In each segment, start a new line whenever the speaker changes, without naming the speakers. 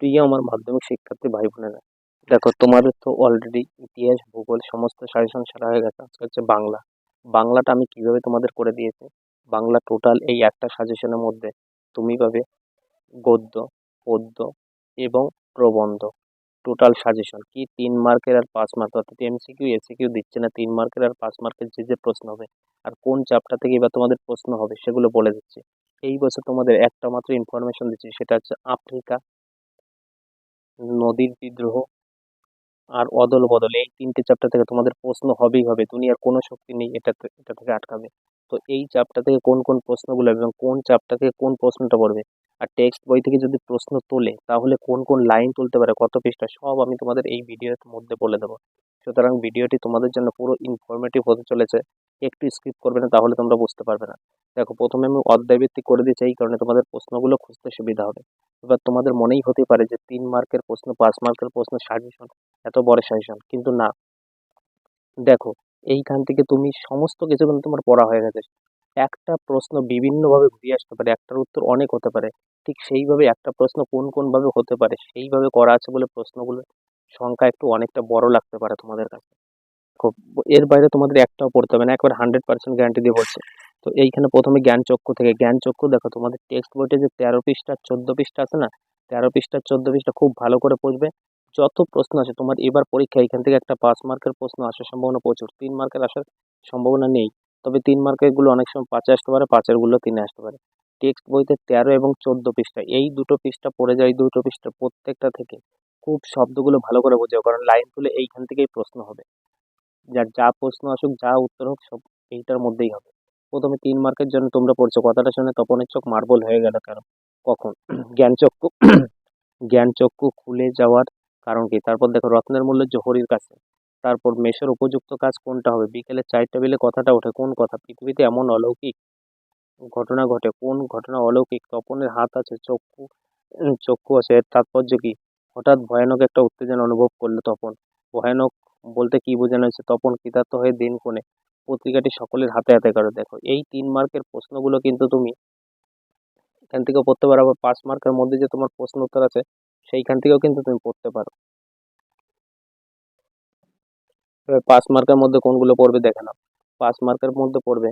প্রিয় আমার মাধ্যমিক শিক্ষার্থী ভাই বোনেরা, দেখো তোমাদের তো অলরেডি ইতিহাস, ভূগোল সমস্ত সাজেশন সারা হয়ে গেছে। আজকে হচ্ছে বাংলা। বাংলাটা আমি কীভাবে তোমাদের করে দিয়েছি? বাংলা টোটাল এই একটা সাজেশনের মধ্যে তুমি পাবে গদ্য, পদ্য এবং প্রবন্ধ। টোটাল সাজেশন কি? তিন মার্কের আর পাঁচ মার্ক। অর্থাৎ এমসিকিউ এসিকিউ দিচ্ছে না। তিন মার্কের আর পাঁচ মার্কের যে যে প্রশ্ন হবে আর কোন চ্যাপ্টার থেকে এবার তোমাদের প্রশ্ন হবে সেগুলো বলে দিচ্ছি। এই বছর তোমাদের একটা মাত্র ইনফরমেশন দিচ্ছি, সেটা হচ্ছে আফ্রিকা নদীর বিদ্রোহ আর অদল বদল, এই তিনটে চ্যাপ্টার থেকে তোমাদের প্রশ্ন হবেই হবে। দুনিয়ার কোনো শক্তি নেই এটা এটা থেকে আটকাবে। তো এই চ্যাপ্টার থেকে কোন কোন প্রশ্নগুলো এবং কোন চ্যাপ্টার থেকে কোন প্রশ্নটা পড়বে? আর টেক্সট বই থেকে যদি প্রশ্ন তোলে, তাহলে কোন কোন লাইন তুলতে পারে, কত পৃষ্ঠা, সব আমি তোমাদের এই ভিডিওর মধ্যে বলে দেবো। সুতরাং ভিডিওটি তোমাদের জন্য পুরো ইনফরমেটিভ হতে চলেছে। একটু স্কিপ করবে না, তাহলে তোমরা বুঝতে পারবে না। দেখো, প্রথমে আমি অধ্যায়ভিত্তিক করে দিয়েছি, এই কারণে তোমাদের প্রশ্নগুলো খুঁজতে সুবিধা হবে। এবার তোমাদের মনেই হতে পারে যে তিন মার্কের প্রশ্ন, পাঁচ মার্কের প্রশ্ন সাজেশন এত বড় সাজেশন কিন্তু না। দেখো, এইখান থেকে তুমি সমস্ত কিছু কিন্তু তোমার পড়া হয়ে গেছে। একটা প্রশ্ন বিভিন্নভাবে ঘুরিয়ে আসতে পারে, একটার উত্তর অনেক হতে পারে। ঠিক সেইভাবে একটা প্রশ্ন কোন কোনভাবে হতে পারে, সেইভাবে করা আছে বলে প্রশ্নগুলোর সংখ্যা একটু অনেকটা বড় লাগতে পারে তোমাদের কাছে। খুব, এর বাইরে তোমাদের একটাও পড়তে হবে না, একবার হান্ড্রেড পার্সেন্ট গ্যারান্টি দিয়ে বলছে। তো এইখানে প্রথমে জ্ঞান চক্ষু থেকে, জ্ঞান চক্ষু দেখো তোমাদের টেক্সট বইতে যে তেরো পৃষ্ঠা, চোদ্দ পৃষ্ঠা আছে না? তেরো পৃষ্ঠা, চোদ্দ পৃষ্ঠা খুব ভালো করে পড়বে। যত প্রশ্ন আছে, তোমার এবার পরীক্ষা এখান থেকে একটা পাঁচ মার্কের প্রশ্ন আসার সম্ভাবনা প্রচুর। তিন মার্কের আসার সম্ভাবনা নেই। তবে তিন মার্কেরগুলো অনেক সময় পাঁচে আসতে পারে পাঁচেরগুলো তিনে আসতে পারে। টেক্সট বইতে তেরো এবং চোদ্দ পৃষ্ঠা, এই দুটো পৃষ্ঠা পড়ে যায় দুটো পৃষ্ঠা প্রত্যেকটা থেকে। খুব শব্দগুলো ভালো করে বোঝাও, কারণ লাইন তুলে এইখান থেকেই প্রশ্ন হবে। যার যা প্রশ্ন আসুক, যা উত্তর হোক, সব এইটার মধ্যেই হবে। প্রথমে তিন মার্কের জন্য তোমরা পড়ছো। কথাটা শুনে তপনের চোখ মার্বল হয়ে গেল কেন কখন? জ্ঞানচক্ষু জ্ঞানচক্ষু খুলে যাওয়ার কারণ কি? তারপর দেখো, রত্নের মূল্য জহরির কাছে। তারপর মেষের উপযুক্ত কাজ কোনটা হবে? বিকেলে চারটা বেলে কথাটা ওঠে। কোন কথা? পৃথিবীতে এমন অলৌকিক ঘটনা ঘটে? কোন ঘটনা অলৌকিক? তপনের হাত আছে, চক্ষু চক্ষু আছে। এর তাৎপর্য কি? হঠাৎ ভয়ানক একটা উত্তেজনা অনুভব করল তপন। ভয়ানক বলতে কি বোঝানো হয়েছে? তপন কৃতার্থ হয়ে দিন কোণে পত্রিকাটি সকলের হাতে হাতে করে। দেখো, এই তিন মার্কের প্রশ্নগুলো কিন্তু তুমি এখান থেকেও পড়তে পারো, আবার পাঁচ মার্কের মধ্যে যে তোমার প্রশ্ন উত্তর আছে, সেইখান থেকেও কিন্তু তুমি পড়তে পারো। পাঁচ মার্কের মধ্যে কোনগুলো পড়বে দেখে নাও। পাঁচ মার্কের মধ্যে পড়বে,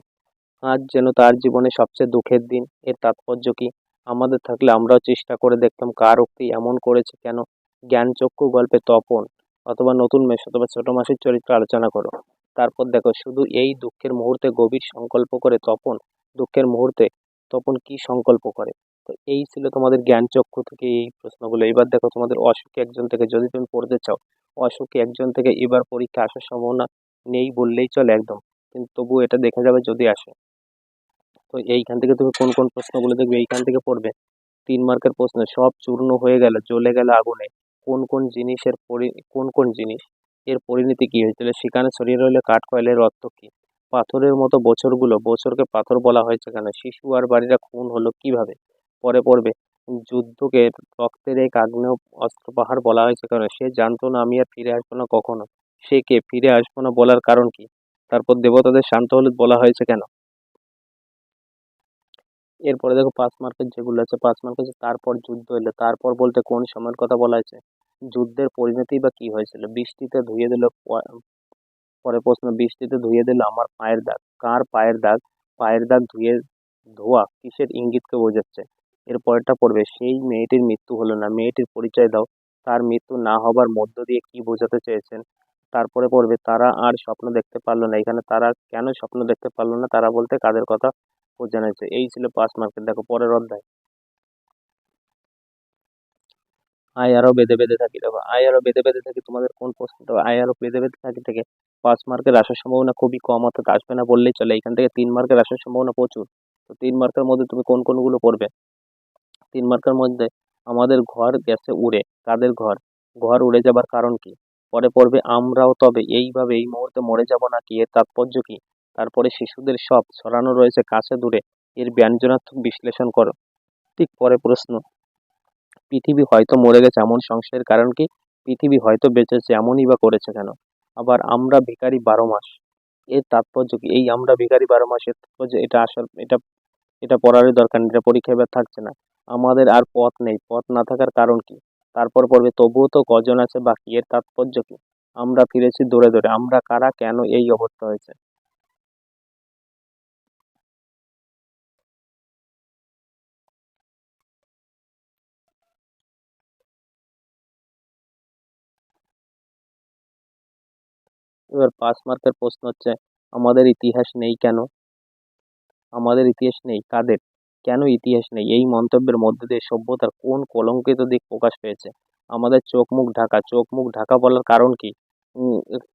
আজ যেন তার জীবনে সবচেয়ে দুঃখের দিন, এর তাৎপর্য কি? আমাদের থাকলে আমরাও চেষ্টা করে দেখতাম কার উক্তি এমন করেছে কেন? জ্ঞানচক্ষু গল্পে তপন, অথবা নতুন মেষ, অথবা ছোট মাসির চরিত্র আলোচনা করো। তারপর দেখো, শুধু এই দুঃখের মুহূর্তে গভীর সংকল্প করে তপন, দুঃখের মুহূর্তে তপন কি সংকল্প করে? তো এই ছিল তোমাদের জ্ঞানচক্ষু থেকে এই প্রশ্নগুলো। এবার দেখো, তোমাদের অসুখী একজন থেকে যদি তুমি পড়তে চাও, অসুখী একজন থেকে এবার পরীক্ষা আসার সম্ভাবনা নেই বললেই চলে একদম। কিন্তু তবুও এটা দেখা যাবে যদি আসে। তো এইখান থেকে তুমি কোন কোন প্রশ্নগুলো দেখবে? এইখান থেকে পড়বে। তিন মার্কের প্রশ্ন, সব চূর্ণ হয়ে গেল, জ্বলে গেল আগুনে। কোন কোন জিনিসের পরি, কোন কোন জিনিস এর পরিণতি কী হয়েছিল? সেখানে ছড়িয়ে রইল কাঠ, কয়লের অর্থ কী? পাথরের মতো বছরগুলো বছরকে পাথর বলা হয়েছে কেন? শিশু আর বাড়িরা খুন হলো কীভাবে? পরে পড়বে। যুদ্ধকে রক্তের এক আগ্নেয় অস্ত্র পাহাড় বলা হয়েছে কেন? সে জানতো না আমি আর ফিরে আসব না কখনো। সে কে? ফিরে আসব না বলার কারণ কি? তারপর দেবতাদের শান্ত হলুদ বলা হয়েছে কেন? এরপরে দেখো পাঁচ মার্কের যেগুলো আছে, পাঁচ মার্কের তারপর যুদ্ধ এলো। তারপর বলতে কোন সময়ের কথা বলা হয়েছে? যুদ্ধের পরিণতি বা কি হয়েছিল? বৃষ্টিতে ধুয়ে দিল, পরে প্রশ্ন, বৃষ্টিতে ধুয়ে দিল আমার পায়ের দাগ। কার পায়ের দাগ? পায়ের দাগ ধুয়ে, ধোয়া কিসের ইঙ্গিতকে বোঝাচ্ছে? এর পরেরটা পড়বে, সেই মেয়েটির মৃত্যু হলো না। মেয়েটির পরিচয় দাও। তার মৃত্যু না হবার মধ্য দিয়ে কি বোঝাতে চেয়েছেন? তারপরে পড়বে, তারা আর স্বপ্ন দেখতে পারল না। এখানে তারা কেন স্বপ্ন দেখতে পারল না? তারা বলতে কাদের কথা বোঝানো হয়েছে? এই ছিল পাঁচ মার্কের দেখো, পরের অধ্যায়। আয় আরও বেঁধে বেঁধে থাকি, দেখো আয় আরও বেঁধে বেঁধে থাকি, তোমাদের কোন প্রশ্নটা আয় আরও বেঁধে বেঁধে থাকি থেকে পাঁচ মার্কের আসার সম্ভাবনা খুবই কম, অর্থাৎ আসবে না বললেই চলে। এখান থেকে তিন মার্কের আসার সম্ভাবনা প্রচুর। তো তিন মার্কের মধ্যে তুমি কোন কোনগুলো পড়বে? তিন মার্কের মধ্যে আমাদের ঘর গেছে উড়ে। কাদের ঘর? ঘর উড়ে যাবার কারণ কি? পরে পড়বে আমরাও তবে। এইভাবে এই মুহূর্তে মরে যাব না কি এর তাৎপর্য কি? তারপরে শিশুদের সব ছড়ানো রয়েছে কাছে দূরে। এর ব্যঞ্জনাত্মক বিশ্লেষণ করো। ঠিক পরে প্রশ্ন। পৃথিবী হয়তো মরে গেছে এমন সংশয়ের কারণ কি? পৃথিবী হয়তো বেঁচেছে এমনই বা করেছে কেন? আবার আমরা ভিখারি বারো মাস। এর তাৎপর্য কি? এই আমরা ভিখারি বারো মাসের তাৎপর্য, এটা আসল, এটা এটা পড়ারই দরকার এটা পরীক্ষা এবার থাকছে না। আমাদের আর পথ নেই, পথ না থাকার কারণ কি? তারপর পড়বে, তবুও তো কজন আছে বাকি? এর তাৎপর্য কি? আমরা ফিরেছি দৌড়ে দৌড়ে আমরা কারা? কেন এই অবস্থা হয়েছে? এবার পাঁচ মার্কের প্রশ্ন হচ্ছে, আমাদের ইতিহাস নেই কেন? আমাদের ইতিহাস নেই, কাদের? কেন ইতিহাস নেই? এই মন্তব্যের মধ্যে দিয়ে সভ্যতার কোন কলঙ্কিত দিক প্রকাশ পেয়েছে? আমাদের চোখ মুখ ঢাকা, চোখ মুখ ঢাকা বলার কারণ কি?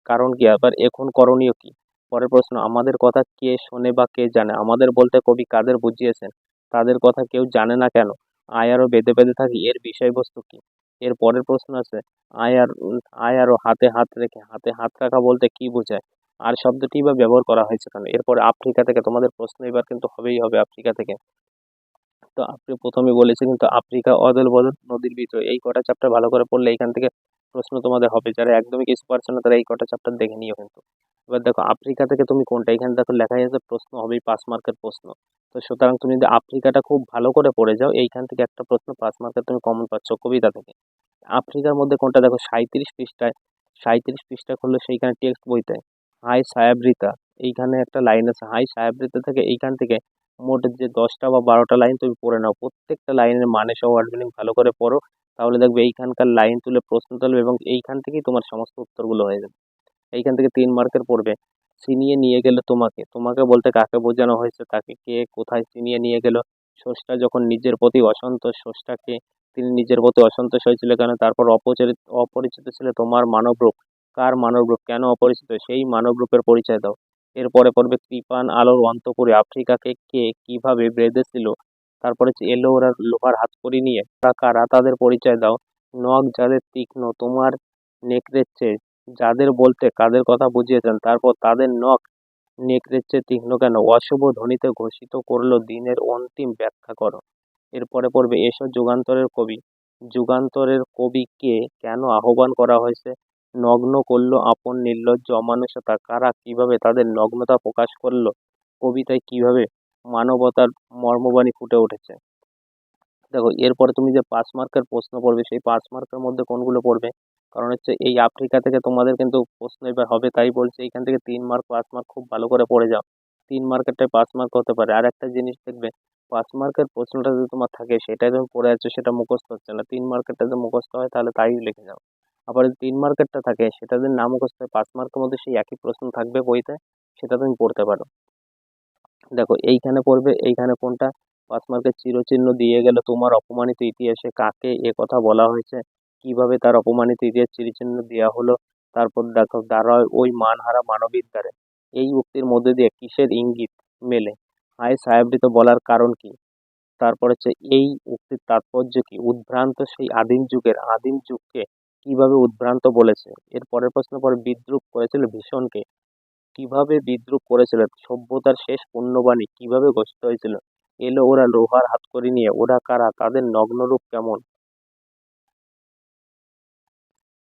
কারণ কি? আবার এখন করণীয় কি? পরের প্রশ্ন, আমাদের কথা কে শোনে বা কে জানে? আমাদের বলতে কবি কাদের বুঝিয়েছেন? তাদের কথা কেউ জানে না কেন? আয় আরও বেঁধে বেঁধে থাকি, এর বিষয়বস্তু কি? এর পরের প্রশ্ন আছে আয় আর উম, আয় আর হাতে হাত রেখে হাতে হাত রাখা বলতে কি বোঝায়? আর শব্দটি বা ব্যবহার করা হয়েছে কেন? এরপর আফ্রিকা থেকে তোমাদের প্রশ্ন এবার কিন্তু হবেই হবে আফ্রিকা থেকে। তো আপনি প্রথমে বলেছে কিন্তু আফ্রিকা অদল বদল নদীর ভিতর। এই কটা চ্যাপ্টার ভালো করে পড়লে এখান থেকে প্রশ্ন তোমাদের হবে। যারা একদমই কিছু পারছে না, তারা এই কটা চ্যাপ্টার দেখে নিও কিন্তু। এবার দেখো, আফ্রিকা থেকে তুমি কোনটা? এখানে দেখো লেখা আছে, প্রশ্ন হবেই পাঁচ মার্কের প্রশ্ন। তো সুতরাং তুমি যদি আফ্রিকাটা খুব ভালো করে পড়ে যাও, এইখান থেকে একটা প্রশ্ন, পাঁচ মার্কের তুমি কমন পাচ্ছ কবিতা থেকে। আফ্রিকার মধ্যে কোনটা? দেখো, সাঁইত্রিশ পৃষ্ঠায়, সাঁইত্রিশ পৃষ্ঠা খুললে সেইখানে টেক্সট বইতে হাই সায়াবৃতা, এইখানে একটা লাইন আছে হাই সায়াবৃতা থেকে এইখান থেকে মোট যে দশটা বা বারোটা লাইন তুমি পড়ে নাও। প্রত্যেকটা লাইনের মানে সহ ওয়ার্ড মিনিং ভালো করে পড়ো। তাহলে দেখবে এইখানকার লাইন তুলে প্রশ্ন তুলবে এবং এইখান থেকেই তোমার সমস্ত উত্তরগুলো হয়ে যাবে। এইখান থেকে তিন মার্কের পড়বে। ছিনিয়ে নিয়ে গেলে তোমাকে। তোমাকে বলতে কাকে বোঝানো হয়েছে তাকে কে কোথায় ছিনিয়ে নিয়ে গেল? স্রষ্টা যখন নিজের প্রতি অসন্তোষ স্রষ্টাকে তিনি নিজের প্রতি অসন্তোষ হয়েছিল কেন? তারপর অপরিচিত অপরিচিত ছিল তোমার মানব রূপ। কার মানব রূপ? কেন অপরিচিত? সেই মানব রূপের পরিচয় দাও। এরপরে পড়বে কৃপান আলোর অন্তপুরে আফ্রিকাকে কে কীভাবে বেঁধেছিল? তারপরে এলো ওরা লোহার হাত হাতকড়ি নিয়ে তারা কারা তাদের পরিচয় দাও। নখ যাদের তীক্ষ্ণ, তোমার নেকড়ের যাদের বলতে কাদের কথা বুঝিয়েছেন, তারপর তাদের নখ নেকড়ের তীক্ষ্ণ কেন? অশুভ ধ্বনিতে ঘোষিত করল দিনের অন্তিম ব্যাখ্যা করো। এরপরে পড়বে, এসো যুগান্তরের কবি। যুগান্তরের কবিকে কেন আহ্বান করা হয়েছে? নগ্ন করল আপন নির্লজ্জ অমানুষতা। কারা কীভাবে তাদের নগ্নতা প্রকাশ করল? কবিতায় কীভাবে মানবতার মর্মবাণী ফুটে উঠেছে। দেখো, এরপরে তুমি যে পাঁচ মার্কের প্রশ্ন পড়বে, সেই পাঁচ মার্কের মধ্যে কোনগুলো পড়বে? কারণ হচ্ছে এই আফ্রিকা থেকে তোমাদের কিন্তু প্রশ্ন এবার হবে, তাই বলছে এইখান থেকে তিন মার্ক, পাঁচ মার্ক খুব ভালো করে পড়ে যাও। তিন মার্কেরটাই পাঁচ মার্ক হতে পারে। আর একটা জিনিস দেখবে, পাঁচ মার্কের প্রশ্নটা যদি তোমার থাকে, সেটাই তুমি পড়ে যাচ্ছ সেটা মুখস্থ হচ্ছে না। তিন মার্কেরটা যদি মুখস্থ হয়, তাহলে তাই লিখে যাও। আবার যদি তিন মার্কেরটা থাকে, সেটা যদি না মুখস্থ হয়, পাঁচ মার্কের মধ্যে সেই একই প্রশ্ন থাকবে বইতে, সেটা তুমি পড়তে পারো। দেখো, এইখানে পড়বে, এইখানে কোনটা? পাঁচ মার্কের চিরচিহ্ন দিয়ে গেল তোমার অপমানিত ইতিহাসে কাকে এ কথা বলা হয়েছে? কীভাবে তার অপমানিত ইতিহাস চিরচিহ্ন দেওয়া হলো? তারপর দেখো দাঁড়ায় ওই মানহারা মানবীর দ্বারে এই উক্তির মধ্যে দিয়ে কিসের ইঙ্গিত মেলে? হায় সাহেবৃত বলার কারণ কি? তারপর হচ্ছে, এই উক্তির তাৎপর্য কি? উদ্ভ্রান্ত সেই আদিম যুগের, আদিম যুগকে কীভাবে উদ্ভ্রান্ত বলেছে? এর পরের প্রশ্ন পরে বিদ্রুপ করেছিল ভীষণকে। কীভাবে বিদ্রুপ করেছিল সভ্যতার শেষ পুণ্যবাণী কীভাবে ঘোষিত হয়েছিল? এলো ওরা লোহার হাতকড়ি নিয়ে, ওরা কারা? তাদের নগ্নরূপ কেমন?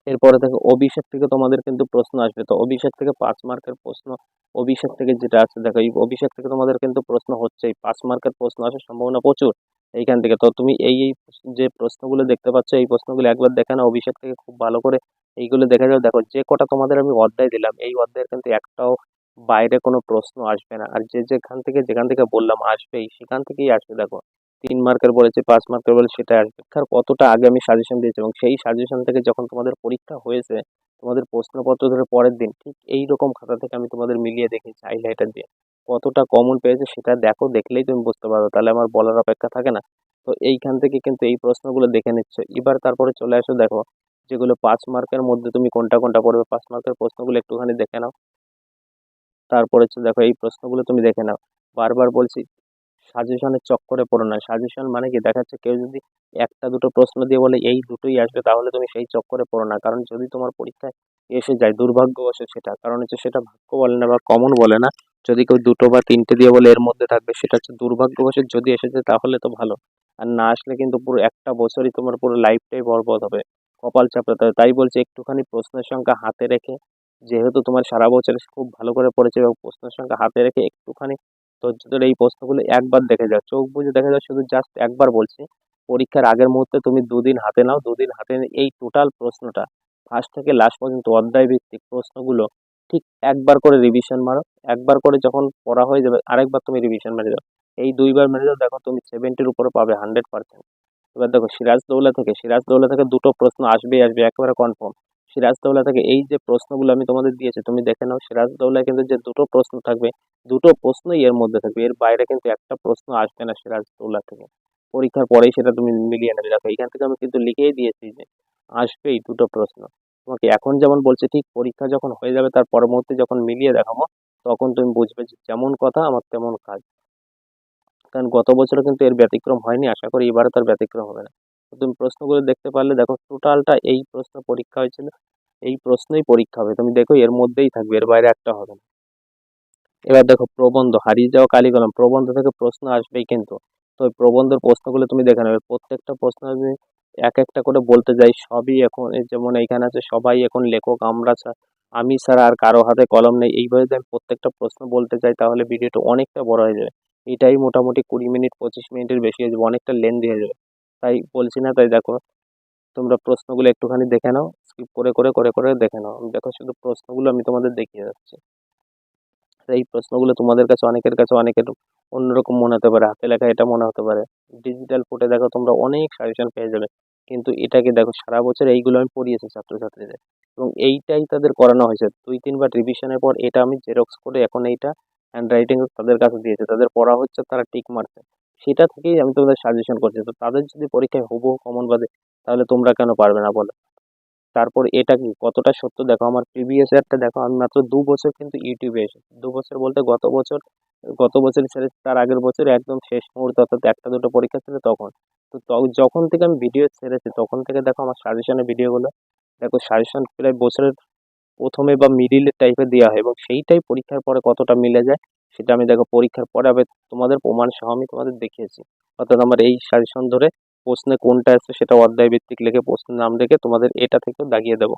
এরপরে দেখো, অভিষেক থেকে তোমাদের কিন্তু প্রশ্ন আসবে। তো অভিষেক থেকে পাঁচ মার্কের প্রশ্ন, অভিষেক থেকে যেটা আছে দেখো, এই অভিষেক থেকে তোমাদের কিন্তু প্রশ্ন হচ্ছেই পাঁচ মার্কের প্রশ্ন আসার সম্ভাবনা প্রচুর এইখান থেকে। তো তুমি এই এই যে প্রশ্নগুলো দেখতে পাচ্ছ, এই প্রশ্নগুলো একবার দেখে না অভিষেক থেকে, খুব ভালো করে এইগুলো দেখে যাও। দেখো, যে কটা তোমাদের আমি অধ্যায় দিলাম, এই অধ্যায়ের কিন্তু একটাও বাইরে কোনো প্রশ্ন আসবে না। আর যে যেখান থেকে যেখান থেকে বললাম আসবেই, সেখান থেকেই আসবে। দেখো, তিন মার্কের বলেছে, পাঁচ মার্কের বলে সেটা আসবে। পরীক্ষার কতটা আগে আমি সাজেশন দিয়েছি এবং সেই সাজেশন থেকে যখন তোমাদের পরীক্ষা হয়েছে, তোমাদের প্রশ্নপত্র ধরে পরের দিন, ঠিক এই রকম খাতা থেকে আমি তোমাদের মিলিয়ে দেখেছি হাইলাইটার দিয়ে। কতটা কমন পেয়েছে সেটা দেখো, দেখলেই তুমি বুঝতে পারো তাহলে আমার বলার অপেক্ষা থাকে না। তো এইখান থেকে কিন্তু এই প্রশ্নগুলো দেখে নিচ্ছ। এবার তারপরে চলে আসো, দেখো, যেগুলো পাঁচ মার্কের মধ্যে তুমি কোনটা কোনটা পড়বে, পাঁচ মার্কের প্রশ্নগুলো একটুখানি দেখে নাও। তারপরে হচ্ছে দেখো এই প্রশ্নগুলো তুমি দেখে নাও। বারবার বলছি সাজেশনের চক্করে পড়ো না। সাজেশন মানে কি? দেখা যাচ্ছে কেউ যদি একটা, দুটো প্রশ্ন দিয়ে বলে, এই দুটোই আসবে, তাহলে তুমি সেই চক্করে পড়ো না। কারণ যদি তোমার পরীক্ষায় এসে যায়, দুর্ভাগ্যবশত সেটা। কারণ হচ্ছে সেটা ভাগ্য বলে না বা কমন বলে না। যদি কেউ দুটো বা তিনটে দিয়ে বলে, এর মধ্যে থাকবে, সেটা হচ্ছে দুর্ভাগ্যবশত যদি এসেছে তাহলে তো ভালো। আর না আসলে কিন্তু পুরো একটা বছরই তোমার পুরো লাইফটাই বরবাদ হবে, কপাল চাপড়াতে হবে। তাই বলছি, একটুখানি প্রশ্নের সংখ্যা হাতে রেখে যেহেতু তোমার সারা বছর খুব ভালো করে পড়েছে এবং প্রশ্নের সংখ্যা হাতে রেখে একটুখানি ধৈর্য ধরে এই প্রশ্নগুলো একবার দেখে যাও। চোখ বুজে দেখে যাও, শুধু জাস্ট একবার বলছি, পরীক্ষার আগের মুহূর্তে তুমি দুদিন হাতে নাও, দুদিন হাতে এই টোটাল প্রশ্নটা ফার্স্ট থেকে লাস্ট পর্যন্ত অধ্যায় ভিত্তিক প্রশ্নগুলো ঠিক একবার করে রিভিশন মারো। একবার করে যখন পড়া হয়ে যাবে, আরেকবার তুমি রিভিশন মেরে দাও। এই দুইবার মেরে দাও, দেখো তুমি সেভেন্টির উপরে পাবে হান্ড্রেড পার্সেন্ট এবার দেখো সিরাজদৌল্লা থেকে সিরাজদৌল্লা থেকে দুটো প্রশ্ন আসবেই, আসবে একেবারে কনফার্ম সিরাজদৌল্লা থেকে এই যে প্রশ্নগুলো আমি তোমাদের দিয়েছি, তুমি দেখে নাও সিরাজদৌল্লায় কিন্তু যে দুটো প্রশ্ন থাকবে, দুটো প্রশ্নই এর মধ্যে থাকবে। এর বাইরে কিন্তু একটা প্রশ্ন আসবে না সিরাজদৌল্লা থেকে। পরীক্ষার পরেই সেটা তুমি মিলিয়ে নেবে। দেখো, এখান থেকে আমি কিন্তু লিখেই দিয়েছি যে আসবেই দুটো প্রশ্ন। তোমাকে এখন যেমন বলছে, ঠিক পরীক্ষা যখন হয়ে যাবে তার পরবর্তী যখন মিলিয়ে দেখাবো, তখন তুমি বুঝবে যে যেমন কথা আমার তেমন কাজ। কারণ গত বছরে কিন্তু এর ব্যতিক্রম হয়নি, আশা করি এবারে তার ব্যতিক্রম হবে না। তুমি প্রশ্নগুলো দেখতে পারলে দেখো টোটালটা এই প্রশ্ন পরীক্ষা হয়েছিল, এই প্রশ্নই পরীক্ষা হবে। তুমি দেখো, এর মধ্যেই থাকবে, এর বাইরে একটা হবে না। এবার দেখো, প্রবন্ধ, হারিয়ে যাওয়া কালিকলম, প্রবন্ধ থেকে প্রশ্ন আসবেই কিন্তু। তো ওই প্রবন্ধের প্রশ্নগুলো তুমি দেখে নেবে। প্রত্যেকটা প্রশ্ন আমি এক একটা করে বলতে যাই, সবই এখন যেমন এইখানে আছে, সবাই এখন লেখক, আমরা আমি ছাড়া আর কারও হাতে কলম নেই। এইভাবে যদি আমি প্রত্যেকটা প্রশ্ন বলতে চাই তাহলে ভিডিওটা অনেকটা বড় হয়ে যাবে। এটাই মোটামুটি কুড়ি মিনিট, পঁচিশ মিনিটের বেশি হয়ে যাবে, অনেকটা লেন্দি হয়ে যাবে। তাই বলছি না, তাই দেখো, তোমরা প্রশ্নগুলো একটুখানি দেখে নাও স্কিপ করে করে করে করে দেখে নাও। দেখো, শুধু প্রশ্নগুলো আমি তোমাদের দেখিয়ে যাচ্ছি। এই প্রশ্নগুলো তোমাদের কাছে, অনেকের কাছে অনেকের অন্যরকম মনে হতে পারে, হাতে লেখা এটা মনে হতে পারে। ডিজিটাল ফুটে দেখো, তোমরা অনেক সাজেশন পেয়ে যাবে। কিন্তু এটাকে দেখো, সারা বছর এইগুলো আমি পড়িয়েছি ছাত্রছাত্রীদের। এবং এইটাই তাদের করানো হয়েছে। দুই, তিনবার রিভিশনের পর এটা আমি জেরক্স করে এখন এইটা হ্যান্ড রাইটিং তাদের কাছে দিয়েছে। তাদের পড়া হচ্ছে, তারা টিক মারছে। সেটা থেকেই আমি তোমাদের সাজেশন করছি। তো তাদের যদি পরীক্ষায় হুবহু কমন বাদে, তাহলে তোমরা কেন পারবে না বলো? তারপর এটা কি? কতটা সত্য? দেখো, আমার প্রিভিয়াস ইয়ারটা দেখো, আমি মাত্র দু বছর কিন্তু ইউটিউবে এসে দু বছর বলতে গত বছর গত বছর ছেড়ে তার আগের বছর একদম শেষ মুহূর্তে অর্থাৎ একটা দুটো পরীক্ষা ছিল তখন। তো যখন থেকে আমি ভিডিও ছেড়েছি, তখন থেকে দেখো আমার সাজেশনের ভিডিওগুলো দেখো সাজেশন প্রায় বছরের প্রথমে বা মিডিলের টাইপের দেওয়া হয় এবং সেইটাই পরীক্ষার পরে কতটা মিলে যায় সেটা আমি দেখো পরীক্ষার পরে আবার তোমাদের প্রমাণ সহ আমি তোমাদের দেখিয়েছি। অর্থাৎ আমার এই সাজেশন ধরে প্রশ্নে কোনটা আছে সেটা অধ্যায় ভিত্তিক লিখে প্রশ্নের নাম রেখে তোমাদের এটা থেকেও দাগিয়ে দেবো।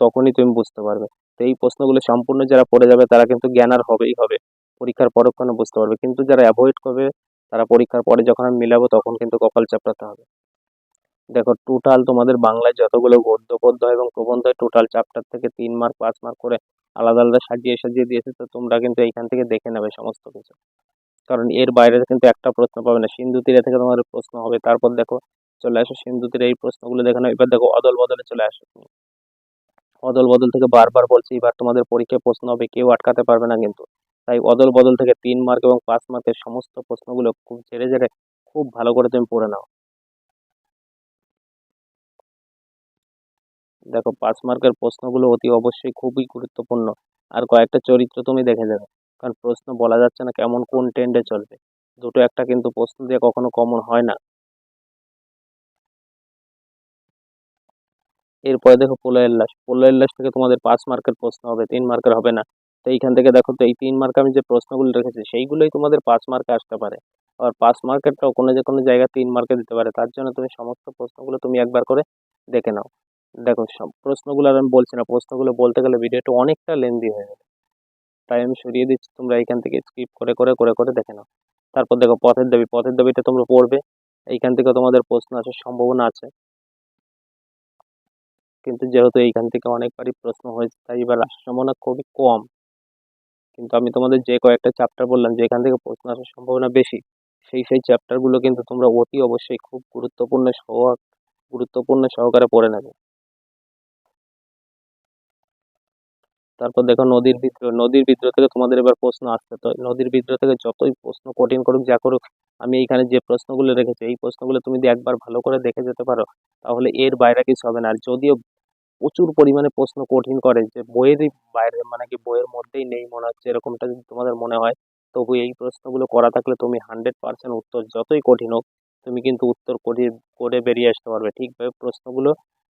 তখনই তুমি বুঝতে পারবে। তো এই প্রশ্নগুলো সম্পূর্ণ যারা পড়ে যাবে তারা কিন্তু জ্ঞান আর হবেই হবে। পরীক্ষার পরক্ষণে বুঝতে পারবে। কিন্তু যারা অ্যাভয়েড করবে, তারা পরীক্ষার পরে যখন আমি মিলাবো তখন কিন্তু কপাল চাপড়াতে হবে। দেখো টোটাল তোমাদের বাংলায় যতগুলো গদ্য পদ্য এবং প্রবন্ধ টোটাল চ্যাপ্টার থেকে তিন মার্ক পাঁচ মার্ক করে আলাদা আলাদা সাজিয়ে সাজিয়ে দিয়েছে, তো তোমরা কিন্তু এইখান থেকে দেখে নেবে সমস্ত কিছু। কারণ এর বাইরে কিন্তু একটা প্রশ্ন পাবে না। সিন্ধু তীরে থেকে তোমাদের প্রশ্ন হবে। তারপর দেখো, চলে আসো সিন্ধু তীরে, এই প্রশ্নগুলো দেখে নাও। এবার দেখো, অদল বদলে চলে আসো অদল বদল থেকে বারবার বলছি, এবার তোমাদের পরীক্ষায় প্রশ্ন হবে, কেউ আটকাতে পারবে না কিন্তু। তাই অদল বদল থেকে তিন মার্ক এবং পাঁচ মার্কের সমস্ত প্রশ্নগুলো খুব ঝেড়ে ঝেড়ে খুব ভালো করে তুমি পড়ে নাও। দেখো পাঁচ মার্কের প্রশ্নগুলো অতি অবশ্যই খুবই গুরুত্বপূর্ণ। আর কয়েকটা চরিত্র তুমি দেখে যাবে। কারণ প্রশ্ন বলা যাচ্ছে না কেমন কোন ট্রেন্ডে চলবে। দুটো একটা কিন্তু প্রশ্ন দিয়ে কখনো কমন হয় না। এরপরে দেখো প্রলয়ের লাশ। প্রলয়ের লাশ থেকে তোমাদের পাঁচ মার্কের প্রশ্ন হবে, তিন মার্কের হবে না। তো এইখান থেকে দেখো তো এই তিন মার্কে আমি যে প্রশ্নগুলো রেখেছি, সেইগুলোই তোমাদের পাঁচ মার্কে আসতে পারে। আর পাঁচ মার্কেরটাও কোনো যে কোনো জায়গায় তিন মার্কে দিতে পারে। তার জন্য তুমি সমস্ত প্রশ্নগুলো তুমি একবার করে দেখে নাও। দেখো, সব প্রশ্নগুলো আর আমি বলছি না। প্রশ্নগুলো বলতে গেলে ভিডিওটা অনেকটা লেন্দি হয়ে যাবে। তাই আমি সরিয়ে দিচ্ছি, তোমরা এখান থেকে স্কিপ করে করে করে করে দেখে নাও। তারপর দেখো, পথের দাবি। পথের দাবিটা তোমরা পড়বে। এইখান থেকে তোমাদের প্রশ্ন আসার সম্ভাবনা আছে। কিন্তু যেহেতু এইখান থেকে অনেকবারই প্রশ্ন হয়েছে, তাই এবার আসার সম্ভাবনা খুবই কম। কিন্তু আমি তোমাদের যে কয়েকটা চ্যাপ্টার বললাম যে এখান থেকে প্রশ্ন আসার সম্ভাবনা বেশি, সেই সেই চ্যাপ্টারগুলো কিন্তু তোমরা অতি অবশ্যই খুব গুরুত্বপূর্ণ সহ, গুরুত্বপূর্ণ সহকারে পড়ে নেবে। তারপর দেখো নদীর বিদ্রোহ নদীর বিদ্রোহ থেকে তোমাদের এবার প্রশ্ন আসছে। তো নদীর বিদ্রোহ থেকে যতই প্রশ্ন কঠিন করুক, যা করুক, আমি এইখানে যে প্রশ্নগুলো রেখেছি, এই প্রশ্নগুলো তুমি যদি একবার ভালো করে দেখে যেতে পারো, তাহলে এর বাইরে কিছু হবে না। আর যদিও প্রচুর পরিমাণে প্রশ্ন কঠিন করে, যে বইয়েরই বাইরে মানে কি বইয়ের মধ্যেই নেই মনে হচ্ছে, এরকমটা যদি তোমাদের মনে হয়, তবু এই প্রশ্নগুলো করা থাকলে তুমি হান্ড্রেড পার্সেন্ট উত্তর যতই কঠিন হোক, তুমি কিন্তু উত্তর করে করে বেরিয়ে আসতে পারবে। ঠিকভাবে প্রশ্নগুলো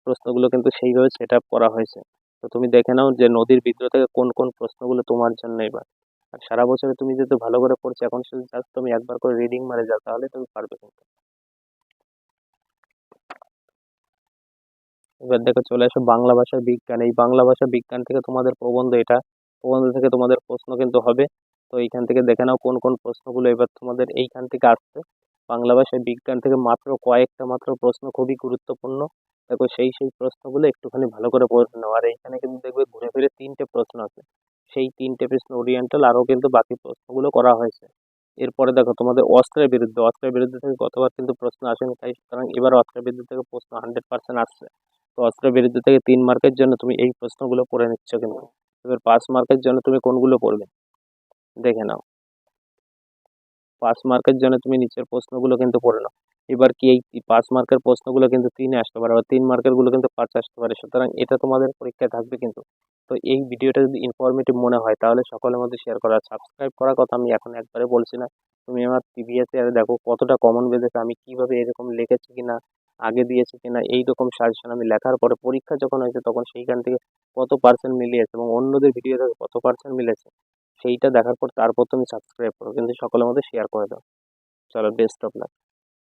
প্রশ্নগুলো কিন্তু সেইভাবে সেট করা হয়েছে। তো তুমি দেখে নাও যে নদীর বিদ্রোহ থেকে কোন কোন প্রশ্নগুলো তোমার জন্য এবার। আর সারা বছরে তুমি যদি ভালো করে পড়ছো, এখন শুধু জাস্ট তুমি একবার করে রিডিং মারে যাও, তাহলে তুমি পারবে কিন্তু। এবার দেখো চলে আসো বাংলা ভাষার বিজ্ঞান। এই বাংলা ভাষা বিজ্ঞান থেকে তোমাদের প্রবন্ধ এটা। প্রবন্ধ থেকে তোমাদের প্রশ্ন কিন্তু হবে। তো এইখান থেকে দেখে নাও কোন কোন প্রশ্নগুলো এবার তোমাদের এইখান থেকে আসছে। বাংলা ভাষায় বিজ্ঞান থেকে মাত্র কয়েকটা মাত্র প্রশ্ন খুবই গুরুত্বপূর্ণ। দেখো সেই সেই প্রশ্নগুলো একটুখানি ভালো করে পড়ে নাও। আর এইখানে কিন্তু দেখবে ঘুরে ফিরে তিনটে প্রশ্ন আছে। সেই তিনটে প্রশ্ন ওরিয়েন্টাল আরও কিন্তু বাকি প্রশ্নগুলো করা হয়েছে। এরপরে দেখো তোমাদের অস্ত্রের বিরুদ্ধে অস্ত্রের বিরুদ্ধে থেকে গতবার কিন্তু প্রশ্ন আসেনি, তাই সুতরাং এবার অস্ত্রের বিরুদ্ধে থেকে প্রশ্ন হান্ড্রেড পার্সেন্ট আসছে। তো অস্ত্রের বিরুদ্ধে থেকে তিন মার্কের জন্য তুমি এই প্রশ্নগুলো পড়ে নিচ্ছ কিন্তু। এবার পাঁচ মার্কের জন্য তুমি কোনগুলো পড়বে? দেখে নাও। পাঁচ মার্কের জন্য তুমি নিচের প্রশ্নগুলো কিন্তু পড়ে নাও। এবার কি এই পাঁচ মার্কের প্রশ্নগুলো কিন্তু তিনে আসতে পারে আবার তিন মার্কেরগুলো কিন্তু পাঁচ আসতে পারে। সুতরাং এটা তোমাদের পরীক্ষায় থাকবে কিন্তু। তো এই ভিডিওটা যদি ইনফরমেটিভ মনে হয় তাহলে সকলের মধ্যে শেয়ার করা। সাবস্ক্রাইব করার কথা আমি এখন একবারে বলছি না। তুমি আমার প্রিভিয়াস আর দেখো কতটা কমন বেঁধেছে, আমি কীভাবে এরকম লিখেছি কিনা, আগে দিয়েছি কিনা এই রকম সাজেশন আমি লেখার পরে পরীক্ষা যখন হয়েছে তখন সেইখান থেকে কত পার্সেন্ট মিলিয়েছে এবং অন্যদের ভিডিও থেকে কত পার্সেন্ট মিলেছে, সেইটা দেখার পর তারপর তুমি সাবস্ক্রাইব করো। কিন্তু সকলের মধ্যে শেয়ার করে দাও। চলো বেস্ট অফ লাক